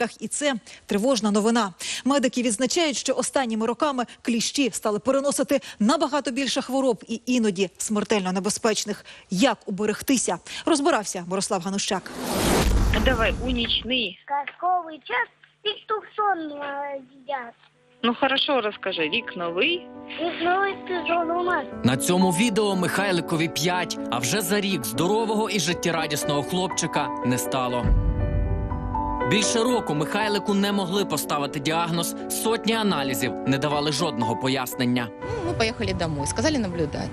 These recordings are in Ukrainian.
парках, і це тривожна новина. Медики відзначають, що останніми роками кліщі стали переносити набагато більше хвороб і іноді смертельно небезпечних. Як уберегтися? Розбирався Мирослав Ганущак. Давай, унічний. Казковий час петух сон е, їдять. Ну хорошо, розкажи. Рік новий. І новий сезон у нас. На цьому відео Михайликові 5, а вже за рік здорового і життєрадісного хлопчика не стало. Більше року Михайлику не могли поставити діагноз, сотні аналізів не давали жодного пояснення. Ну, Мы поехали домой, сказали наблюдать.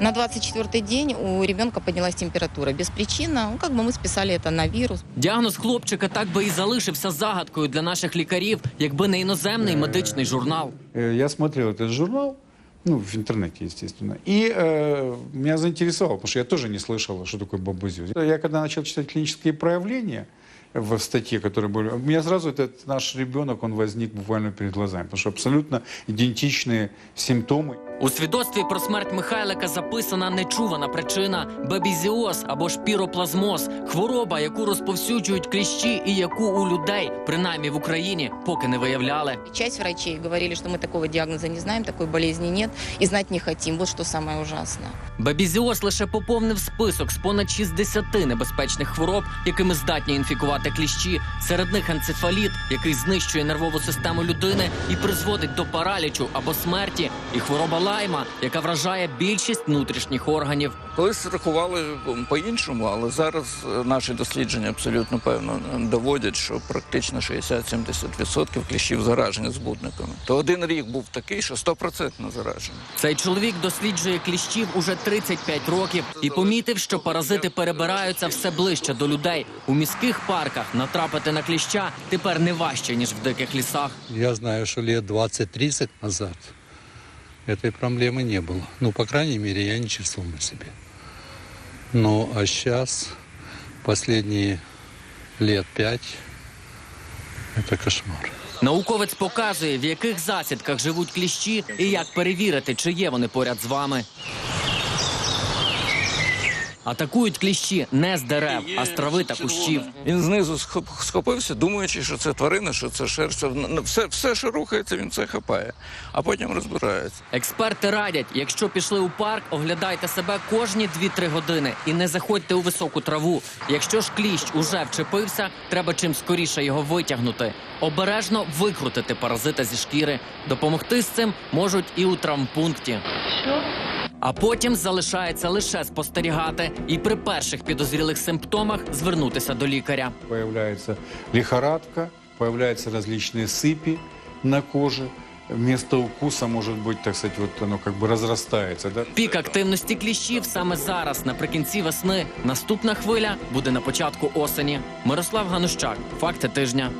На 24-й день у ребенка поднялась температура без причины. Ну, как бы мы списали это на вирус. Діагноз хлопчика так би і залишився загадкою для наших лікарів, якби не іноземний медичний журнал. Э, Я смотрел этот журнал, ну, в интернете, естественно, и э, меня заинтересовало, потому что я тоже не слышал, что такое бабузю. Я когда начал читать клинические проявления в статье, которые были, у меня сразу этот наш ребенок, он возник буквально перед глазами, потому что абсолютно идентичные симптомы. У свідоцтві про смерть Михайлика записана нечувана причина бебізіоз або ж піроплазмоз, хвороба, яку розповсюджують кліщі і яку у людей, принаймні в Україні, поки не виявляли. Часть врачей говорили, что мы такого диагноза не знаем, такой болезни нет и знать не хотим. Вот что самое ужасное. Бебізіоз лише поповнив список з понад 60 небезпечних хвороб, якими здатні інфікувати кліщі. Серед них енцефаліт, який знищує нервову систему людини і призводить до паралічу або смерті, і хвороба лайма, яка вражає більшість внутрішніх органів. Колись рахували по-іншому, але зараз е, наші дослідження абсолютно певно доводять, що практично 60-70% кліщів заражені збудниками. То один рік був такий, що 100% заражені. Цей чоловік досліджує кліщів уже 35 років і помітив, що паразити перебираються все ближче до людей. У міських парках натрапити на кліща тепер не важче ніж в диких лісах. Я знаю, что лет 20-30 назад этой проблемы не было. Ну, по крайней мере, я не чувствовал на себе. Ну, а сейчас, последние лет пять, это кошмар. Науковець показує, в яких засідках живуть кліщі і як перевірити, чи є вони поряд з вами. Атакують кліщі не з дерев, а з трави та кущів. Він знизу схоп- схопився, думаючи, що це тварина, що це шерсть. Все, все, що рухається, він це хапає, а потім розбирається. Експерти радять, якщо пішли у парк, оглядайте себе кожні 2-3 години і не заходьте у високу траву. Якщо ж кліщ уже вчепився, треба чим скоріше його витягнути. Обережно викрутити паразита зі шкіри. Допомогти з цим можуть і у травмпункті А потім залишається лише спостерігати і при перших підозрілих симптомах звернутися до лікаря. Появляется лихорадка, появляются различные сыпи на коже, вместо укуса, может быть, так сказать, вот оно как бы разрастается, да? Пік активності кліщів саме зараз, наприкінці весни. Наступна хвиля буде на початку осені. Мирослав Ганущак, факти тижня.